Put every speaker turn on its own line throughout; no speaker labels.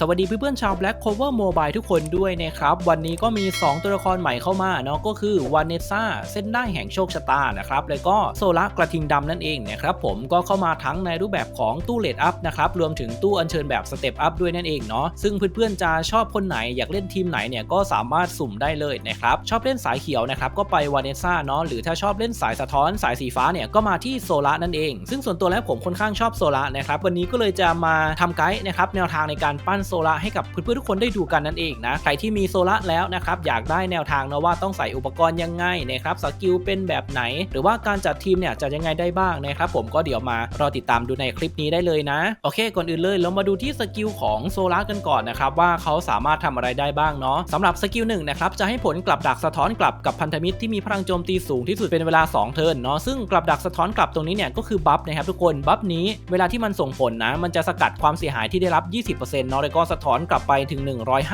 สวัสดีเพื่อนๆชาว Black Cover Mobile ทุกคนด้วยนะครับ วันนี้ก็มี 2 ตัวละครใหม่เข้ามาเนาะก็คือวานเนซ่าเส้นได้แห่งโชคชะตานะครับแล้วก็โซลากระทิงดำนั่นเองนะครับผมก็เข้ามาทั้งในรูปแบบของตู้เลดอัพนะครับรวมถึงตู้อัญเชิญแบบสเต็ปอัพด้วยนั่นเองเนาะซึ่งเพื่อนๆจะชอบคนไหนอยากเล่นทีมไหนเนี่ยก็สามารถสุ่มได้เลยนะครับชอบเล่นสายเขียวนะครับก็ไปวานเนซ่าเนาะหรือถ้าชอบเล่นสายสะท้อนสายสีฟ้าเนี่ยก็มาที่โซลานั่นเอง ซึ่งส่วนตัวแล้วผมค่อนข้างชอบโซลานะครับวันนี้ก็เลยจะมาทำไกด์นะครับแนวทางในการปั้นโซลาให้กับเพื่อนๆทุกคนได้ดูกันนั่นเองนะใครที่มีโซลาแล้วนะครับอยากได้แนวทางนะว่าต้องใส่อุปกรณ์ยังไงนะครับสกิลเป็นแบบไหน หรือว่าการจัดทีมเนี่ยจะยังไงได้บ้างนะครับผมก็เดี๋ยวมารอติดตามดูในคลิปนี้ได้เลยนะ โอเค ก่อนอื่นเลยเรามาดูที่สกิลของโซลากันก่อนนะครับว่าเขาสามารถทำอะไรได้บ้างเนาะสำหรับสกิลหนึ่งนะครับจะให้ผลกลับดักสะท้อนกลับกับพันธมิตรที่มีพลังโจมตีสูงที่สุดเป็นเวลา 2 เทิร์นเนาะซึ่งกลับดักสะท้อนกลับตรงนี้เนี่ยก็คือบัฟนะครับทุกคนบัฟนี้เวลาที่มันส่งผลนะมันจะสกัดความเสียหายที่ได้รับ 20%เนาะก็สะท้อนกลับไปถึง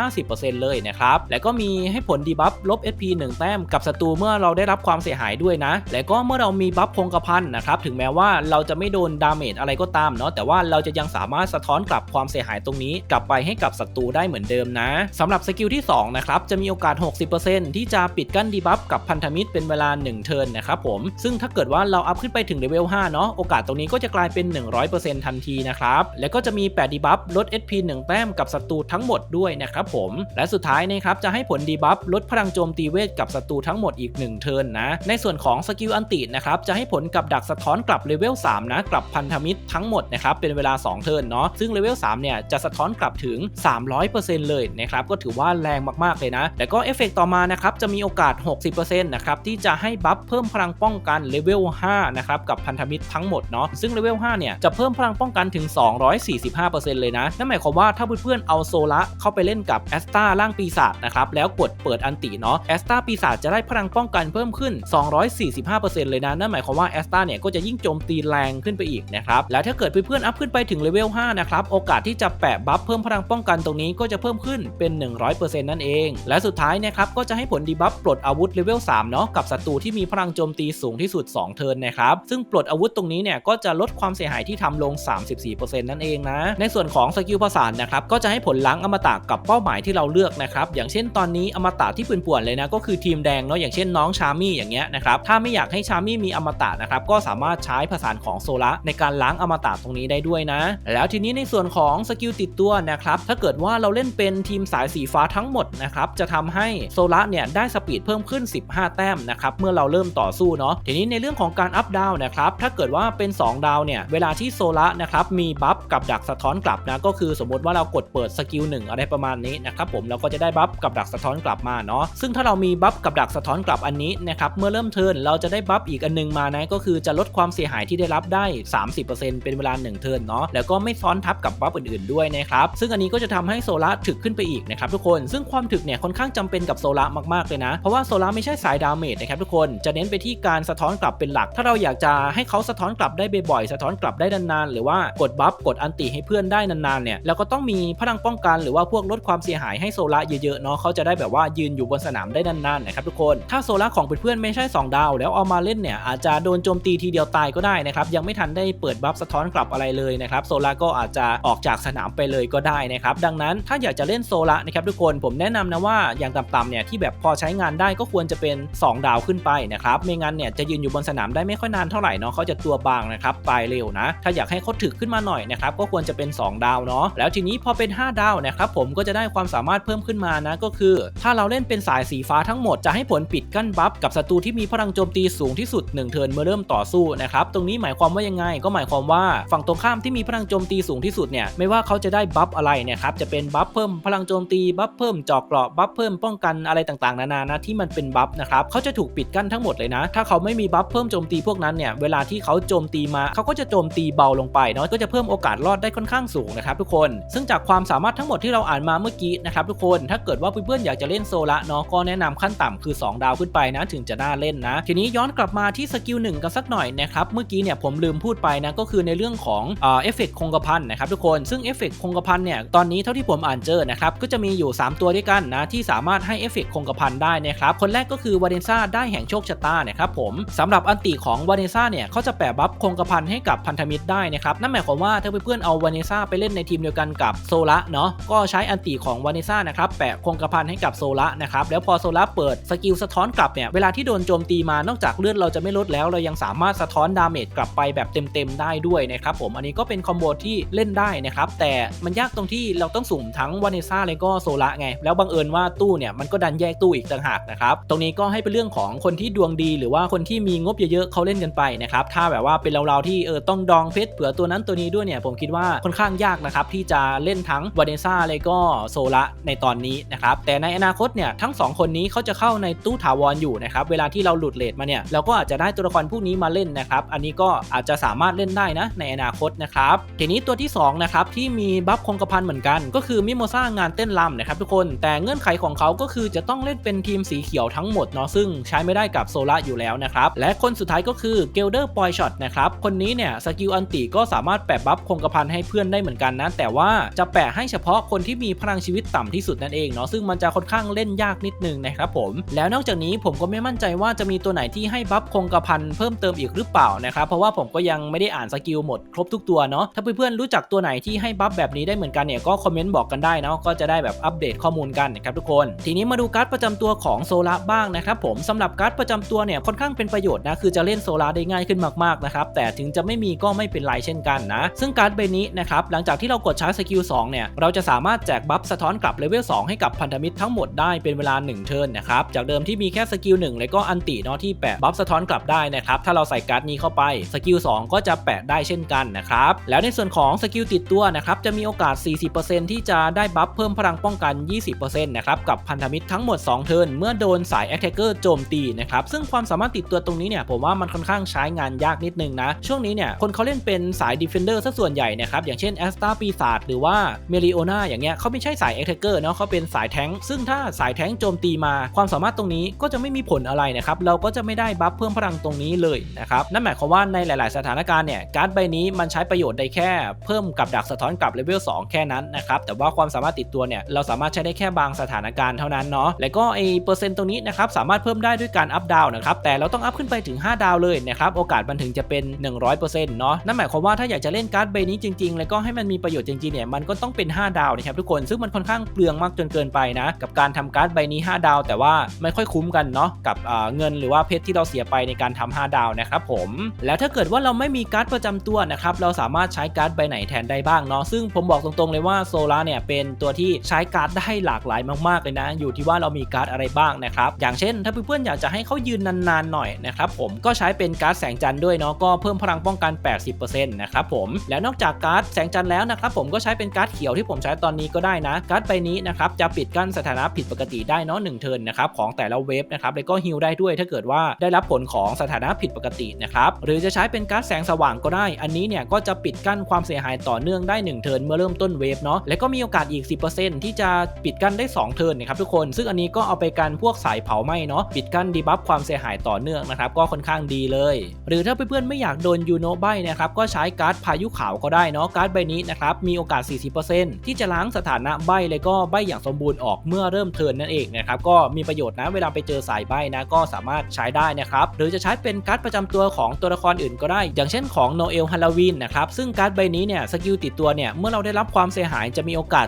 150%เลยนะครับ แล้วก็มีให้ผลดีบัฟลบ SP 1 แต้มกับศัตรูเมื่อเราได้รับความเสียหายด้วยนะ แล้วก็เมื่อเรามีบัฟคงกระพันนะครับ ถึงแม้ว่าเราจะไม่โดนดาเมจอะไรก็ตามเนาะ แต่ว่าเราจะยังสามารถสะท้อนกลับความเสียหายตรงนี้ กลับไปให้กับศัตรูได้เหมือนเดิมนะสำหรับสกิลที่2นะครับจะมีโอกาส 60%ที่จะปิดกั้นดีบัฟกับพันธมิตรเป็นเวลา 1 เทิร์นนะครับผมซึ่งถ้าเกิดว่าเราอัพขึ้นไปถึงเลเวล5เนาะโอกาสตรงนี้ก็จะกลายเป็น 100%ทันทีนะครับแล้วก็จะมี8ดีบัฟลด SP 1 แต้มกับศัตรูทั้งหมดด้วยนะครับผมและสุดท้ายนะครับจะให้ผลดีบัฟลดพลังโจมตีเวทกับศัตรูทั้งหมดอีก 1 เทิร์นนะ ในส่วนของสกิลอันตินะครับจะให้ผลกับดักสะท้อนกลับเลเวล3นะกลับพันธมิตรทั้งหมดนะครับเป็นเวลา 2 เทิร์นเนาะซึ่งเลเวล3เนี่ยจะสะท้อนกลับถึง 300%เลยนะครับก็ถือว่าแรงมากๆเลยนะแต่ก็เอฟเฟกต่อมานะครับจะมีโอกาส 60%นะครับที่จะให้บัฟเพิ่มพลังป้องกันเลเวล5นะครับกับพันธมิตรทั้งหมดเนาะซึ่งเลเวล5เนี่ยจะเพิ่มพลังป้องกันถึง 245%เลยนะนั่นหมายความว่าถ้าพื่อนๆเอาโซละเข้าไปเล่นกับแอสตาร่างปีศาจนะครับแล้วกดเปิดอันติเนาะแอสตาปีศาจจะได้พลังป้องกันเพิ่มขึ้น 245%เลยนะนั่นหมายความว่าแอสตาเนี่ยก็จะยิ่งโจมตีแรงขึ้นไปอีกนะครับแล้วถ้าเกิดเพื่อนๆอัพขึ้นไปถึงเลเวล5นะครับโอกาสที่จะแปะบัฟเพิ่มพลังป้องกันตรงนี้ก็จะเพิ่มขึ้นเป็น 100%นั่นเอง และสุดท้ายนะครับก็จะให้ผลดีบัฟปลดอาวุธเลเวล3เนาะกับศัตรูที่มีพลังโจมตีสูงที่สุด 2 เทิร์นนะครับซึ่งปลดอาวุธตรงนี้เนี่ยก็จะลดความเสียหายที่ทำลง 34%นั่นเองนะในส่วนของสกิลประสานนะครับก็จะให้ผลล้างอมตะกับเป้าหมายที่เราเลือกนะครับอย่างเช่นตอนนี้อมตะที่ป่วนๆเลยนะก็คือทีมแดงเนาะอย่างเช่นน้องชามี่อย่างเงี้ยนะครับถ้าไม่อยากให้ชามี่มีอมตะนะครับก็สามารถใช้ผสานของโซละในการล้างอมตะตรงนี้ได้ด้วยนะ แล้วทีนี้ในส่วนของสกิลติดตัวนะครับถ้าเกิดว่าเราเล่นเป็นทีมสายสีฟ้าทั้งหมดนะครับจะทำให้โซละเนี่ยได้สปีดเพิ่มขึ้น 15 แต้มนะครับเมื่อเราเริ่มต่อสู้เนาะทีนี้ในเรื่องของการอัพดาวนะครับถ้าเกิดว่าเป็น 2 ดาวเนี่ยเวลาที่โซละนะครับมีบัฟกับดักสะท้อนกลับนะก็คือสมมติว่าเรากดดเปิดสกิลหนึ่งอะไรประมาณนี้นะครับผมเราก็จะได้บัฟกับดักสะท้อนกลับมาเนาะซึ่งถ้าเรามีบัฟกับดักสะท้อนกลับอันนี้นะครับเมื่อเริ่มเทิร์นเราจะได้บัฟอีกอันนึงมานะก็คือจะลดความเสียหายที่ได้รับได้ 30%เป็นเวลา1เทิร์นเนาะแล้วก็ไม่ซ้อนทับกับบัฟอื่นๆด้วยนะครับซึ่งอันนี้ก็จะทำให้โซละถึกขึ้นไปอีกนะครับทุกคนซึ่งความถึกเนี่ยค่อนข้างจำเป็นกับโซละมากๆเลยนะ เพราะว่าโซละไม่ใช่สายดาเมจนะครับทุกคนจะเน้นไปที่การสะท้อนกลับเป็นหลัก ถ้าเราอยากจะให้เขาสะท้อนกลับได้บ่อยๆสะท้อนกลับได้นานๆหรือว่ากดบัฟกดอันติให้เพื่อนได้นานๆเนี่ยเราก็ต้องมีพลังป้องกันหรือว่าพวกลดความเสียหายให้โซละเยอะๆเนาะเขาจะได้แบบว่ายืนอยู่บนสนามได้นานๆนะครับทุกคนถ้าโซละของเพื่อนๆไม่ใช่ 2 ดาว แล้วเอามาเล่นเนี่ยอาจจะโดนโจมตีทีเดียวตายก็ได้นะครับยังไม่ทันได้เปิดบัฟสะท้อนกลับอะไรเลยนะครับโซละก็อาจจะออกจากสนามไปเลยก็ได้นะครับดังนั้นถ้าอยากจะเล่นโซละนะครับทุกคนผมแนะนำนะว่าอย่างต่ำๆเนี่ยที่แบบพอใช้งานได้ก็ควรจะเป็น 2 ดาวขึ้นไปนะครับไม่งั้นเนี่ยจะยืนอยู่บนสนามได้ไม่ค่อยนานเท่าไหร่เนาะเขาจะตัวบางนะครับตายเร็วนะ ถ้าอยากให้เขาถึกขึ้นมาหน่อยนะครับก็ควรจะเป็น 2 ดาวเนาะแล้วทีนี้พอเป็น 5 ดาวนะครับผมก็จะได้ความสามารถเพิ่มขึ้นมานะก็คือ ถ้าเราเล่นเป็นสายสีฟ้าทั้งหมดจะให้ผลปิดกั้นบัฟกับศัตรูที่มีพลังโจมตีสูงที่สุด 1 เทิร์นเมื่อเริ่มต่อสู้นะครับตรงนี้หมายความว่ายังไงก็หมายความว่าฝั่งตรงข้ามที่มีพลังโจมตีสูงที่สุดเนี่ยไม่ว่าเขาจะได้บัฟอะไรนี่ยครับจะเป็นบัฟเพิ่มพลังโจมตีบัฟเพิ่มจอกเกราะบัฟเพิ่มป้องกันอะไรต่างๆ นานานะที่มันเป็นบัฟนะครับเขาจะถูกปิดกั้นทั้งหมดเลยนะ ถ้าเขาไม่มีบัฟเพิ่มโจมตีพวกนั้นเนี่ยเวลาที่เขาโจมตีมาเขาก็จะโจมตีเบาลงไปเนาะก็จะเพิ่มโอกาสรอดได้ค่อนข้างสูงนะครับทุกคน ซึ่งจากความสามารถทั้งหมดที่เราอ่านมาเมื่อกี้นะครับทุกคนถ้าเกิดว่าเพื่อนๆอยากจะเล่นโซละเนาะก็แนะนำขั้นต่ำคือ 2 ดาวขึ้นไปนะถึงจะน่าเล่นนะ ทีนี้ย้อนกลับมาที่สกิลหนึ่งกันสักหน่อยนะครับเมื่อกี้เนี่ยผมลืมพูดไปนะก็คือในเรื่องของเอฟเฟกต์คงกระพันนะครับทุกคนซึ่งเอฟเฟกต์คงกระพันเนี่ยตอนนี้เท่าที่ผมอ่านเจอนะครับก็จะมีอยู่ 3 ตัวด้วยกันนะที่สามารถให้เอฟเฟกต์คงกระพันได้นะครับคนแรกก็คือวาเดนซ่าได้แห่งโชคชะตานะครับผมสำหรับอันติของวาเดนซ่าเนี่ยเขาจะแปะบัฟคงกระพันให้กับพันธมิตรได้นะครับนั่นหมายความว่าถ้าเพื่อนๆเอาวาเนซ่าไปเล่นในทีมเดียวกันกับโซละเนาะก็ใช้อันติของวานิซ่านะครับแปะคงกระพันให้กับโซละนะครับแล้วพอโซละเปิดสกิลสะท้อนกลับเนี่ยเวลาที่โดนโจมตีมานอกจากเลือดเราจะไม่ลดแล้ว เรายังสามารถสะท้อนดาเมจกลับไปแบบเต็มๆได้ด้วยนะครับผมอันนี้ก็เป็นคอมโบที่เล่นได้นะครับแต่มันยากตรงที่เราต้องสุ่มทั้งวานิซ่าและก็โซละไง แล้วบังเอิญว่าตู้เนี่ยมันก็ดันแยกตู้อีกต่างหากนะครับตรงนี้ก็ให้เป็นเรื่องของคนที่ดวงดี หรือว่าคนที่มีงบเยอะๆเขาเล่นกันไปนะครับถ้าแบบว่าเป็นเราๆที่เออต้องดองเพชรเผื่อตัวนั้นตัวนี้ด้วยเนี่ยผมคิดว่าค่อนข้างยากนะครับที่จะเล่นทั้งวานิซ่าและก็โซละในตอนนี้นะครับแต่ในอนาคตเนี่ยทั้งสองคนนี้เขาจะเข้าในตู้ถาวรอยู่นะครับเวลาที่เราหลุดเลทมาเนี่ยเราก็อาจจะได้ตัวละครพวกนี้มาเล่นนะครับอันนี้ก็อาจจะสามารถเล่นได้นะในอนาคตนะครับทีนี้ตัวที่สองนะครับที่มีบัฟคงกระพันเหมือนกัน ก็คือมิโมซ่างานเต้นรำนะครับทุกคนแต่เงื่อนไขของเขาก็คือจะต้องเล่นเป็นทีมสีเขียวทั้งหมดเนาะซึ่งใช้ไม่ได้กับโซล่าอยู่แล้วนะครับและคนสุดท้ายก็คือเกลเดอร์ปอยช็อตนะครับคนนี้เนี่ยสกิลอันติก็สามารถแปะบัฟคงกระพันให้เพื่อนได้เหมือนกันนะแต่ว่าจะแปะให้เฉพาะคนที่มีพลังชีวิตต่ำที่สุดนั่นเองเนาะซึ่งมันจะค่อนข้างเล่นยากนิดนึงนะครับผมแล้วนอกจากนี้ผมก็ไม่มั่นใจว่าจะมีตัวไหนที่ให้บัฟคงกระพันเพิ่มเติมอีกหรือเปล่านะครับเพราะว่าผมก็ยังไม่ได้อ่านสกิลหมดครบทุกตัวเนาะถ้าเพื่อนๆรู้จักตัวไหนที่ให้บัฟแบบนี้ได้เหมือนกันเนี่ยก็คอมเมนต์บอกกันได้นะก็จะได้แบบอัปเดตข้อมูลกันนะครับทุกคน ทีนี้มาดูการ์ดประจำตัวของโซล่าบ้างนะครับผมสำหรับการ์ดประจำตัวเนี่ยค่อนข้างเป็นประโยชน์นะคือจะเล่นโซล่าได้ง่ายขึ้นมากๆนะครับแต่ถึงจะไม่มีก็ไม่เป็นไรเช่นกันนะซึ่งการ์ดใบนี้นะครับหลังจากที่เรากดใช้สกิล2เนี่ย เราจะสามารถแจกบัฟสะท้อนกลับเลเวล 2 ให้กับพันธมิตรทั้งหมดได้เป็นเวลา 1 เทิร์นนะครับ จากเดิมที่มีแค่สกิล1แล้วก็อันติเนาะที่แปะบัฟสะท้อนกลับได้นะครับ ถ้าเราใส่การ์ดนี้เข้าไป สกิล 2 ก็จะแปะได้เช่นกันนะครับ แล้วในส่วนของสกิลติดตัวนะครับ จะมีโอกาส 40%ที่จะได้บัฟเพิ่มพลังป้องกัน 20%นะครับ กับพันธมิตรทั้งหมด 2 เทิร์น เมื่อโดนสายแอคเทเกอร์โจมตีนะครับ ซึ่งความสามารถติดตัวตรงนี้เนี่ย ผมว่ามันค่อนข้างใช้งานยากนิดนึงนะ ช่วงนี้เนี่ย คนเขาเล่นเป็นสายดีเฟนเดอร์ซะส่วนใหญ่นะครับ อย่างเช่นแอสตาปีศาจหรือว่าเมริโอนาอย่างเงี้ยเขาไม่ใช่สายแอคเทเกอร์เนาะเขาเป็นสายแทงซึ่งถ้าสายแทงโจมตีมาความสามารถตรงนี้ก็จะไม่มีผลอะไรนะครับเราก็จะไม่ได้บัฟเพิ่มพลังตรงนี้เลยนะครับนั่นหมายความว่าในหลาย ๆ สถานการณ์เนี่ยการ์ดใบนี้มันใช้ประโยชน์ได้แค่เพิ่มกับดักสะท้อนกลับเลเวล2แค่นั้นนะครับแต่ว่าความสามารถติดตัวเนี่ยเราสามารถใช้ได้แค่บางสถานการณ์เท่านั้นเนาะแล้วก็ไอเปอร์เซ็นต์ตรงนี้นะครับสามารถเพิ่มได้ด้วยการอัพดาวนะครับแต่เราต้องอัพขึ้นไปถึง 5 ดาวเลยนะครับโอกาสมันถึงจะเป็น 100%เนาะนั่นหมายความว่าถ้าอยากจะเล่นการ์ดใบนี้จริง ๆ แล้วก็ให้มันมีประโยชน์จริงๆเนี่ยมันก็ต้องเป็น 5 ดาวนะครับทุกคนซึ่งมันค่อนข้างเปลืองมากจนเกินไปนะ กับการทำการ์ดใบนี้ 5 ดาว แต่ว่าไม่ค่อยคุ้มกันเนาะกับเงินหรือว่าเพชรที่เราเสียไปในการทำ5ดาวนะครับผม แล้วถ้าเกิดว่าเราไม่มีการ์ดประจำตัวนะครับเราสามารถใช้การ์ดใบไหนแทนได้บ้างเนาะซึ่งผมบอกตรงๆเลยว่าโซล่าเนี่ยเป็นตัวที่ใช้การ์ดได้หลากหลายมากๆเลยนะ อยู่ที่ว่าเรามีการ์ดอะไรบ้างนะครับอย่างเช่น ถ้าเพื่อนๆอยากจะให้เขายืนนานๆหน่อยนะครับผมก็ใช้เป็นการ์ดแสงจันทร์ด้วยเนาะก็เพิ่มพลังป้องกัน 80%นะครับผมแล้วนอกจากการ์ดแสงจันทร์แล้วนะครับผมก็ใช้เป็นกการ์ดเขียวที่ผมใช้ตอนนี้ก็ได้นะ การ์ดใบนี้นะครับจะปิดกั้นสถานะผิดปกติได้เนาะหนึ่งเทินนะครับของแต่ละเวฟนะครับแล้วก็ฮิลได้ด้วยถ้าเกิดว่าได้รับผลของสถานะผิดปกตินะครับหรือจะใช้เป็นการ์ดแสงสว่างก็ได้ อันนี้เนี่ยก็จะปิดกั้นความเสียหายต่อเนื่องได้ 1 เทินเมื่อเริ่มต้นเวฟเนาะแล้วก็มีโอกาสอีก 10%ที่จะปิดกั้นได้ 2 เทินนะครับทุกคนซึ่งอันนี้ก็เอาไปกันพวกสายเผาไหม้เนาะปิดกั้นดีบัฟความเสียหายต่อเนื่องนะครับก็ค่อนข้างดีเลย หรือถ้าเพื่อนๆไม่อยากโดนยูโนใบนะครับก็ใช้การ์ดพายุขาวก็ได้เนาะการ์ดใบนี้นะครับมีโอกาส40%ที่จะล้างสถานะใบเลยก็ใบอย่างสมบูรณ์ออกเมื่อเริ่มเทินนั่นเองนะครับก็มีประโยชน์นะเวลาไปเจอสายใบนะก็สามารถใช้ได้นะครับหรือจะใช้เป็นการ์ดประจำตัวของตัวละครอื่นก็ได้ อย่างเช่นของโนเอลฮาโลวีนนะครับซึ่งการ์ดใบนี้เนี่ยสกิลติดตัวเนี่ยเมื่อเราได้รับความเสียหายจะมีโอกาส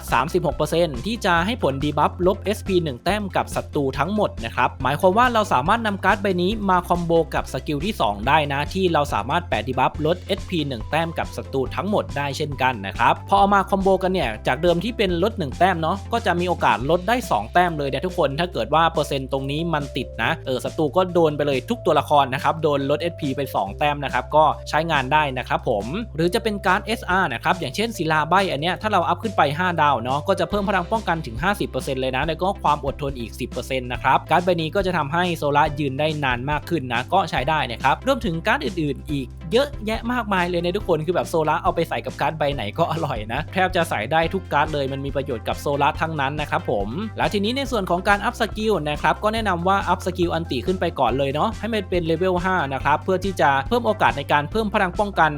36%ที่จะให้ผลดีบัฟลบ SP 1 แต้มกับศัตรูทั้งหมดนะครับหมายความว่าเราสามารถนำการ์ดใบนี้มาคอมโบกับสกิลที่ 2 ได้นะที่เราสามารถแปะดีบัฟลด SP 1 แต้มกับศัตรูทั้งหมดได้เช่นกันนะครับพอเอามาคอมโบกันเนี่ย จากเดิมที่เป็นลด 1 แต้มเนาะก็จะมีโอกาสลดได้ 2 แต้มเลยนะทุกคนถ้าเกิดว่าเปอร์เซ็นต์ตรงนี้มันติดนะเออศัตรูก็โดนไปเลยทุกตัวละครนะครับโดนลด SP ไป 2 แต้มนะครับก็ใช้งานได้นะครับผมหรือจะเป็นการ์ด SR นะครับอย่างเช่นศิลาใบอันเนี้ยถ้าเราอัพขึ้นไป 5 ดาวเนาะก็จะเพิ่มพลังป้องกันถึง 50%เลยนะแล้วก็ความอดทนอีก 10%นะครับการ์ดใบนี้ก็จะทำให้โซล่ายืนได้นานมากขึ้นนะก็ใช้ได้นะครับรวมถึงการ์ดอื่น ๆ อีก เยอะแยะมากมายเลยในทุกคนคือแบบโซล่าเอาไปใส่กับการ์ดใบไหนก็อร่อยนะแทบจะใส่ได้ทุกการ์ดเลยมันมีประโยชน์กับโซล่าทั้งนั้นนะครับผม แล้วทีนี้ในส่วนของการอัพสกิลนะครับก็แนะนำว่าอัพสกิลอันติขึ้นไปก่อนเลยเนาะให้มันเป็นเลเวล5นะครับเพื่อที่จะเพิ่มโอกาสในการเพิ่มพลังป้องกัน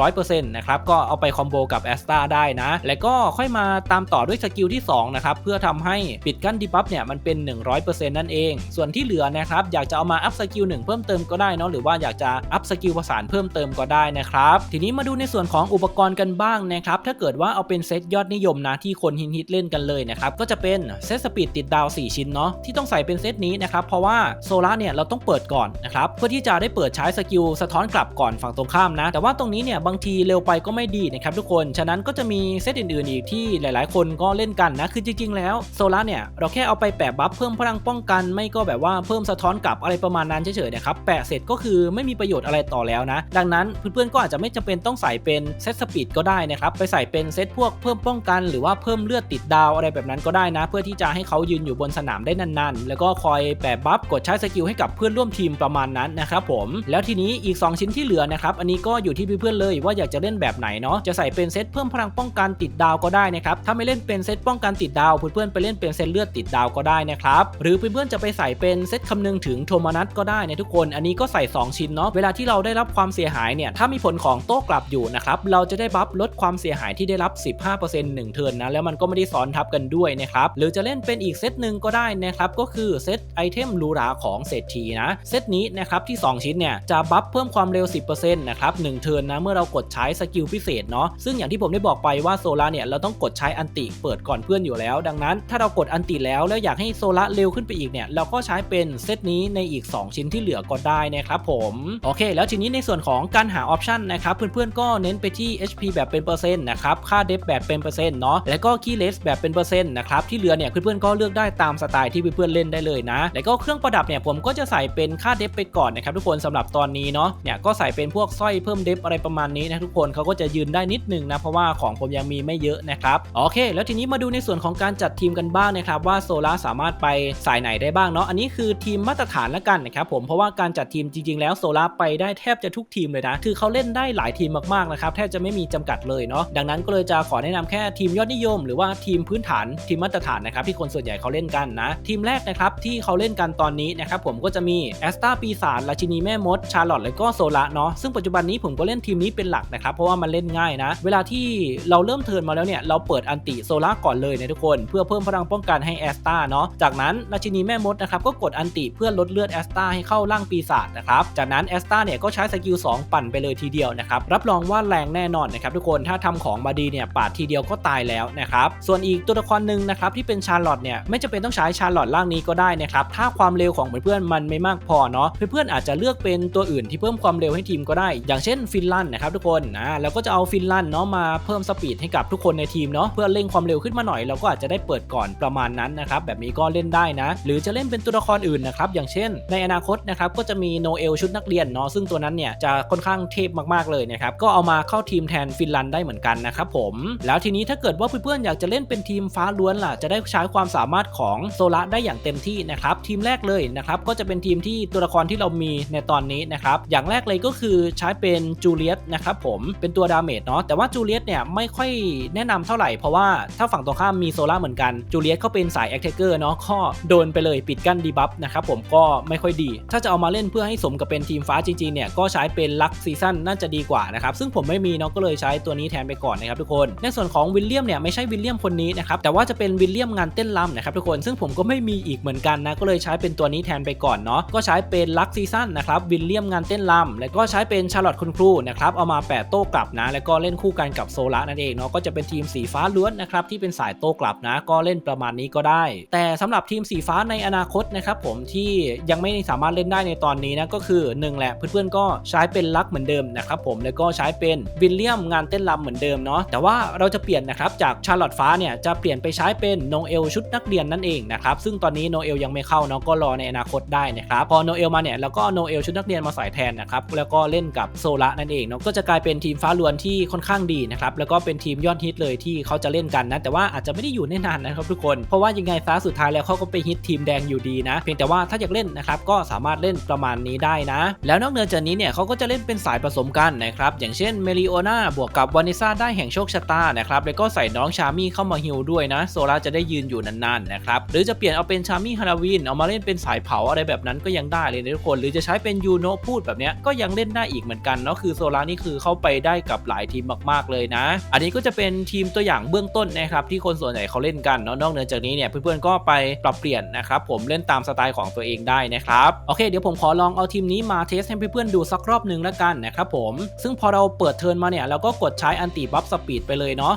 100%นะครับก็เอาไปคอมโบกับแอสตาได้นะ แล้วก็ค่อยมาตามต่อด้วยสกิลที่2นะครับเพื่อทำให้ปิดกั้นดีบัฟเนี่ยมันเป็น 100%นั่นเอง ส่วนที่เหลือนะครับอยากจะเอามาอัพสกิล1เพิ่มเติมก็ได้เนาะหรือว่าอยากจะอัพสกิลประสานเพิ่มเติมติมก็ได้นะครับ ทีนี้มาดูในส่วนของอุปกรณ์กันบ้างนะครับ ถ้าเกิดว่าเอาเป็นเซตยอดนิยมนะที่คนฮิตเล่นกันเลยนะครับ ก็จะเป็นเซตสปีดติดดาว 4 ชิ้นเนาะที่ต้องใส่เป็นเซตนี้นะครับเพราะว่าโซล่าเนี่ยเราต้องเปิดก่อนนะครับเพื่อที่จะได้เปิดใช้สกิลสะท้อนกลับก่อนฝั่งตรงข้ามนะ แต่ว่าตรงนี้เนี่ยบางทีเร็วไปก็ไม่ดีนะครับทุกคนฉะนั้นก็จะมีเซตอื่นๆอีกที่หลาย ๆ คนก็เล่นกันนะคือจริง ๆ แล้วโซล่าเนี่ยเราแค่เอาไปแปะบัฟเพิ่มพลังป้องกัน ไม่ก็แบบว่าเพิ่มสะท้อนกลับอะไรประมาณนั้นเฉยๆนะครับแปะเสร็จก็คือไม่มีประโยชน์อะไรต่อแล้วนะดังนั้นเพื่อนๆก็อาจจะไม่จำเป็นต้องใส่เป็นเซตสปีดก็ได้นะครับไปใส่เป็นเซตพวกเพิ่มป้องกัน หรือว่าเพิ่มเลือดติดดาวอะไรแบบนั้นก็ได้นะ เพื่อที่จะให้เขายืนอยู่บนสนามได้นานๆ แล้วก็คอยแปะบัฟกดใช้สกิลให้กับเพื่อนร่วมทีมประมาณนั้นนะครับผมแล้วทีนี้อีก 2 ชิ้นที่เหลือนะครับอันนี้ก็อยู่ที่เพื่อนๆเลยว่าอยากจะเล่นแบบไหนเนาะจะใส่เป็นเซตเพิ่มพลังป้องกันติดดาวก็ได้นะครับถ้าไม่เล่นเป็นเซตป้องกันติดดาวเพื่อนๆไปเล่นเป็นเซตเลือดติดดาวก็ได้นะครับหรือเพื่อนๆจะไปใส่เป็นเซตคำนึงถึงโทมานัสก็ได้นะทุกคน อันนี้ก็ใส่ 2 ชิ้นเนาะเวลาที่เราได้รับความเสียหายเนี่ยถ้ามีผลของโต้กลับอยู่นะครับเราจะได้บัฟลดความเสียหายที่ได้รับ 15%หนึ่งเทิร์นนะแล้วมันก็ไม่ได้ซ้อนทับกันด้วยนะครับหรือจะเล่นเป็นอีกเซตหนึ่งก็ได้นะครับก็คือเซตไอเทมหรูหราของเศรษฐีนะเซตนี้นะครับที่ 2 ชิ้นเนี่ยจะบัฟเพิ่มความเร็ว 10%นะครับหนึ่งเทิร์นนะเมื่อเรากดใช้สกิลพิเศษเนาะซึ่งอย่างที่ผมได้บอกไปว่าโซล่าเนี่ยเราต้องกดใช้อันติเปิดก่อนเพื่อนอยู่แล้ว ดังนั้น ถ้าเรากดอันติแล้วแล้วอยากให้โซล่าเร็วขึ้นไปอีกเนี่ยเราก็ใช้เป็นเซตนี้ในอีก 2 ชิ้นที่เหลือก็ได้นะครับผมโอเค แล้วทีนี้ในส่วนของการหาออปชันนะครับเพื่อนๆก็เน้นไปที่ HP แบบเป็นเปอร์เซ็นต์นะครับค่าเดฟแบบเป็นเปอร์เซ็นต์เนาะแล้วก็คีย์เลสแบบเป็นเปอร์เซ็นต์นะครับที่เหลือเนี่ยเพื่อนๆก็เลือกได้ตามสไตล์ที่เพื่อนๆเล่นได้เลยนะ แล้วก็เครื่องประดับเนี่ยผมก็จะใส่เป็นค่าเดฟไปก่อนนะครับทุกคนสำหรับตอนนี้เนาะเนี่ยก็ใส่เป็นพวกสร้อยเพิ่มเดฟอะไรประมาณนี้นะทุกคนเขาก็จะยืนได้นิดนึงนะเพราะว่าของผมยังมีไม่เยอะนะครับโอเค แล้วทีนี้มาดูในส่วนของการจัดทีมกันบ้างนะครับว่าโซล่าสามารถไปสายไหนได้บ้างเนาะอันนี้คือทีมมาตรฐานล้วกันนะครับผมเพราะว่าการจัดทีมจริงๆ แล้วโซล่าไปได้แทบจะทุกทีมเลยนะ คือเขาเล่นได้หลายทีมมากๆนะครับแทบจะไม่มีจำกัดเลยเนาะดังนั้นก็เลยจะขอแนะนำแค่ทีมยอดนิยม หรือว่าทีมพื้นฐานทีมมาตรฐานนะครับที่คนส่วนใหญ่เขาเล่นกันนะ ทีมแรกนะครับที่เขาเล่นกันตอนนี้นะครับผมก็จะมีแอสตาปีศาจราชินีแม่มด ชาร์ลอตและก็โซล่าเนาะซึ่งปัจจุบันนี้ผมก็เล่นทีมนี้เป็นหลักนะครับเพราะว่ามันเล่นง่ายนะ เวลาที่เราเริ่มเทิร์นมาแล้วเนี่ยเราเปิดอันติโซล่าก่อนเลยนะทุกคน เพื่อเพิ่มพลังป้องกันให้แอสตาเนาะจากนั้นราชินีแม่มดนะครับก็กดอันติเพื่อลดเลือดแอสตาให้เข้าร่างปีศาจนะครับจากนั้นแอสตาเนี่ยก็ใช้สกิล2ปั่นไปเลยทีเดียวนะครับรับรองว่าแรงแน่นอนนะครับทุกคนถ้าทำของมาดีเนี่ยปาดทีเดียวก็ตายแล้วนะครับส่วนอีกตัวละครหนึ่งนะครับที่เป็นชาร์ลอตเนี่ยไม่จำเป็นต้องใช้ชาร์ลอตร่างนี้ก็ได้นะครับถ้าความเร็วของเพื่อนๆมันไม่มากพอเนาะเพื่อนๆอาจจะเลือกเป็นตัวอื่นที่เพิ่มความเร็วให้ทีมก็ได้ อย่างเช่นฟินแลนด์นะครับทุกคนนะแล้วก็จะเอาฟินแลนด์เนาะมาเพิ่มสปีดให้กับทุกคนในทีมเนาะเพื่อเร่งความเร็วขึ้นมาหน่อยเราก็อาจจะได้เปิดก่อนประมาณนั้นนะครับแบบนี้ก็เล่นได้นะ หรือจะเล่นเป็นตัวละครอื่นนะครับอย่างเช่น ในอนาคตนะครับก็จะมีโนเอลชุดนักเรียนเนาะซึ่งตัวนั้นเนี่ยจะค่อนข้างเทพมากๆเลยนะครับก็เอามาเข้าทีมแทนฟินแลนด์ได้เหมือนกันนะครับผมแล้วทีนี้ถ้าเกิดว่าเพื่อนๆอยากจะเล่นเป็นทีมฟ้าล้วนล่ะจะได้ใช้ความสามารถของโซล่าได้อย่างเต็มที่นะครับทีมแรกเลยนะครับก็จะเป็นทีมที่ตัวละครที่เรามีในตอนนี้นะครับอย่างแรกเลยก็คือใช้เป็นจูเลียตนะครับผมเป็นตัวดาเมจเนาะแต่ว่าจูเลียตเนี่ยไม่ค่อยแนะนำเท่าไหร่เพราะว่าถ้าฝั่งตรงข้ามมีโซล่าเหมือนกันจูเลียตเขาเป็นสายแอคเทเกอร์เนาะข้อโดนไปเลยปิดกั้นดีบัฟนะครับผมก็ไม่ค่อยดี ถ้าจะเอามาเล่นเพื่อให้สมกับเป็นทีมฟ้าจริงๆเนี่ยก็ใช้เป็นลักซีซั่นน่าจะดีกว่านะครับซึ่งผมไม่มีเนาะก็เลยใช้ตัวนี้แทนไปก่อนนะครับทุกคนในส่วนของวิลเลียมเนี่ยไม่ใช่วิลเลียมคนนี้นะครับแต่ว่าจะเป็นวิลเลียมงานเต้นรำนะครับทุกคนซึ่งผมก็ไม่มีอีกเหมือนกันนะก็เลยใช้เป็นตัวนี้แทนไปก่อนเนาะก็ใช้เป็นลักซีซั่นนะครับวิลเลียมงานเต้นรำแล้วก็ใช้เป็นชาร์ลอตคุณครูนะครับเอามาแปะโต้กลับนะ แล้วก็เล่นคู่กันกับโซล่านั่นเองเนาะก็จะเป็นทีมสีฟ้าล้วนนะครับที่เป็นสายโต้กลับนะ ก็เล่นประมาณนี้ก็ได้ แต่สำหรับทีมสีฟ้าในอนาคตนะครับผมที่ยังไม่สามารถเล่นได้ในตอนนี้นะก็คือ1แหละเพื่อนๆก็ใช้เป็นลักเหมือนเดิมนะครับผมแล้วก็ใช้เป็นวิลเลียมงานเต้นรำเหมือนเดิมเนาะแต่ว่าเราจะเปลี่ยนนะครับจากชาร์ลอตฟ้าเนี่ยจะเปลี่ยนไปใช้เป็นโนเอลชุดนักเรียนนั่นเองนะครับซึ่งตอนนี้โนเอลยังไม่เข้าเนาะก็รอในอนาคตได้นะครับพอโนเอลมาเนี่ยแล้วก็โนเอลชุดนักเรียนมาใส่แทนนะครับแล้วก็เล่นกับโซละนั่นเองเนาะก็จะกลายเป็นทีมฟ้าล้วนที่ค่อนข้างดีนะครับแล้วก็เป็นทีมยอดฮิตเลยที่เขาจะเล่นกันนะแต่ว่าอาจจะไม่ได้อยู่ได้นานนะครับทุกคนเพราะว่ายังไงฟ้าสุดท้ายแล้วเขาก็ไปฮิตทีมแดงอยู่ดีนะ เพียงแต่ว่าถ้าอยากเล่นนะครับก็สามารถเล่นประมาณนี้ได้นะ แล้วนอกเหนือจากนี้เนี่ยเขาก็จะเล่นเป็นสายผสมกันนะครับอย่างเช่นเมลิโอนาบวกกับวานิซ่าได้แห่งโชคชะตานะครับแล้วก็ใส่น้องชามี่เข้ามาฮิลด้วยนะโซล่าจะได้ยืนอยู่นานๆนะครับหรือจะเปลี่ยนเอาเป็นชามี่ฮาราวินเอามาเล่นเป็นสายเผาอะไรแบบนั้นก็ยังได้เลยนะทุกคนหรือจะใช้เป็นยูโนพูดแบบนี้ก็ยังเล่นได้อีกเหมือนกันเนาะคือโซล่านี่คือเข้าไปได้กับหลายทีมมากๆเลยนะ อันนี้ก็จะเป็นทีมตัวอย่างเบื้องต้นนะครับที่คนส่วนใหญ่เขาเล่นกันเนาะนอกเหนือจากนี้เนี่ยเพื่อนๆก็ไปปรับเปลี่ยนนะครับผมเล่นตามสไตล์ของตัวเองได้นะครับโอเคเดี๋ยวผมขอลองเอาทีมนี้มาเทสให้เพื่อนๆดูสักรอบหนึ่งแล้วแล้วกันนะครับผม ซึ่งพอเราเปิดเทิร์นมาเนี่ยเราก็กดใช้อันติบัฟสปีดไปเลยเนาะ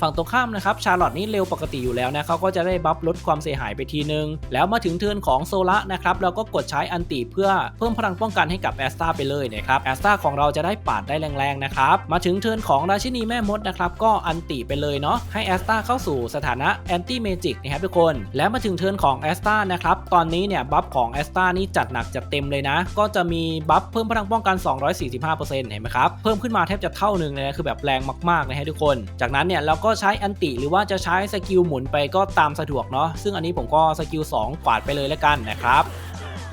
ฝั่งตรงข้ามนะครับชาร์ลอตนี่เร็วปกติอยู่แล้วนะเขาก็จะได้บัฟลดความเสียหายไปทีนึง แล้วมาถึงเทิร์นของโซละนะครับเราก็กดใช้อันติเพื่อเพิ่มพลังป้องกันให้กับแอสตาไปเลยนะครับแอสตาของเราจะได้ปาดได้แรงๆนะครับมาถึงเทิร์นของราชินีแม่มดนะครับก็อันติไปเลยเนาะให้แอสตาเข้าสู่สถานะแอนตี้เมจิกนะครับทุกคน แล้วมาถึงเทิร์นของแอสตานะครับตอนนี้เนี่ยบัฟของแอสตานี่จัดหนักจัดเต็มเลยนะ ก็จะมีบัฟเพิ่มพลังป้องกัน 245%เห็นไหมครับเพิ่มขึ้นมาแทบจะเท่าหนึ่งเลยนะคือแบบแรงมากๆนะฮะทุกคน จากนั้นเนี่ยเรากก็ใช้อันติหรือว่าจะใช้สกิลหมุนไปก็ตามสะดวกเนาะซึ่งอันนี้ผมก็สกิล2กวาดไปเลยแล้วกันนะครับ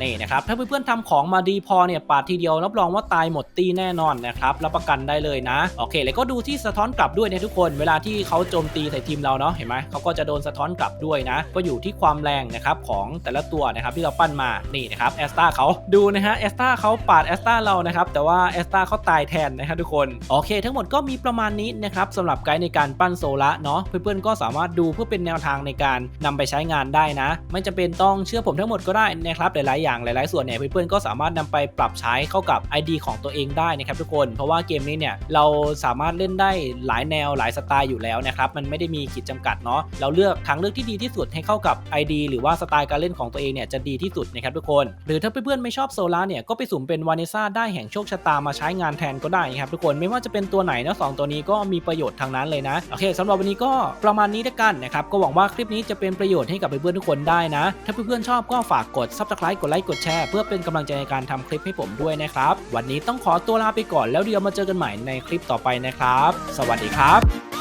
นี่นะครับถ้าเพื่อนๆทำของมาดีพอเนี่ยปาดทีเดียวรับรองว่าตายหมดตีแน่นอนนะครับรับประกันได้เลยนะ โอเค แล้วก็ดูที่สะท้อนกลับด้วยนะทุกคน เวลาที่เขาโจมตีใส่ทีมเราเนาะเห็นไหมเขาก็จะโดนสะท้อนกลับด้วยนะ ก็อยู่ที่ความแรงนะครับของแต่ละตัวนะครับที่เราปั้นมานี่นะครับแอสตาเขาดูนะฮะแอสตาเขาปาดแอสตาเรานะครับแต่ว่าแอสตาเขาตายแทนนะครับทุกคนโอเค ทั้งหมดก็มีประมาณนี้นะครับสำหรับไกด์ในการปั้นโซละเนาะเพื่อนๆก็สามารถดูเพื่อเป็นแนวทางในการนำไปใช้งานได้นะ ไม่จำเป็นต้องเชื่อผมทั้งหมดก็ได้นะครับหลายๆอย่างหลาย ๆ ส่วนเนี่ยเพื่อนๆก็สามารถนำไปปรับใช้เข้ากับ ID ของตัวเองได้นะครับทุกคน เพราะว่าเกมนี้เนี่ยเราสามารถเล่นได้หลายแนวหลายสไตล์อยู่แล้วนะครับมันไม่ได้มีขีดจำกัดเนาะเราเลือกทางเลือกที่ดีที่สุดให้เข้ากับ ID หรือว่าสไตล์การเล่นของตัวเองเนี่ยจะดีที่สุดนะครับทุกคน หรือถ้าเพื่อนๆไม่ชอบโซล่าเนี่ยก็ไปสุ่มเป็นวานิซ่าได้แห่งโชคชะตามาใช้งานแทนก็ได้นะครับทุกคนไม่ว่าจะเป็นตัวไหนนะสองตัวนี้ก็มีประโยชน์ทางนั้นเลยนะโอเคสำหรับวันนี้ก็ประมาณนี้แล้วกันนะครับก็หวังว่าคลิปนี้จะเป็นประโยชน์ให้กับเพื่อนๆทุกคนได้นะ ถ้าเพื่อนๆชอบก็ฝากกด subscribe กดไลค์กดแชร์เพื่อเป็นกำลังใจในการทำคลิปให้ผมด้วยนะครับ วันนี้ต้องขอตัวลาไปก่อนแล้วเดี๋ยวมาเจอกันใหม่ในคลิปต่อไปนะครับ สวัสดีครับ